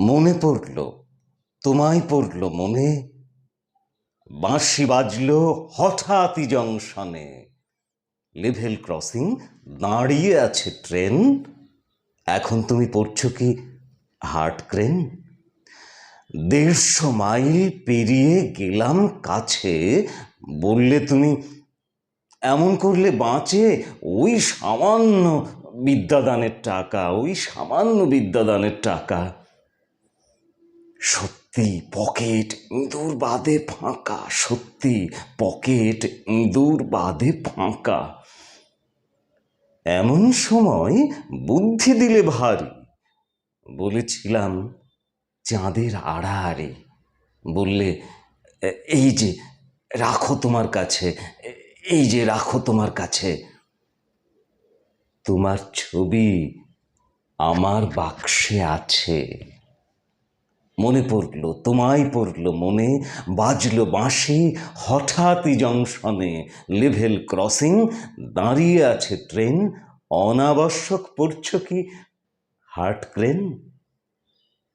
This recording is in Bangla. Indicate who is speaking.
Speaker 1: মনে পড়ল, তোমায় পড়ল মনে, বাঁশি বাজল হঠাৎই জংশনে। লেভেল ক্রসিং, দাঁড়িয়ে আছে ট্রেন। এখন তুমি পড়ছো কি হার্ট ক্রেন? দেড়শো মাইল পেরিয়ে গেলাম কাছে, বললে তুমি, এমন করলে বাঁচে ওই সামান্য বিদ্যাদানের টাকা, ওই সামান্য বিদ্যাদানের টাকা। সত্যি পকেট ইঁদুর বাদে ফাঁকা, সত্যি পকেট ইঁদুর বাদে ফাঁকা। এমন সময় বুদ্ধি দিলে ভারী, বলেছিলাম, চাঁদের আড়াআড়ি। বললে এই যে, রাখো তোমার কাছে এই যে, রাখো তোমার কাছে। তোমার ছবি আমার বাক্সে আছে। মনে পড়ল, তোমায় পড়ল মনে, বাজল বাঁশি, হঠাৎই জংশনে লেভেল ক্রসিং, দাঁড়িয়ে আছে ট্রেন, অনাবশ্যক পড়ছ কি হার্ট ক্রেন?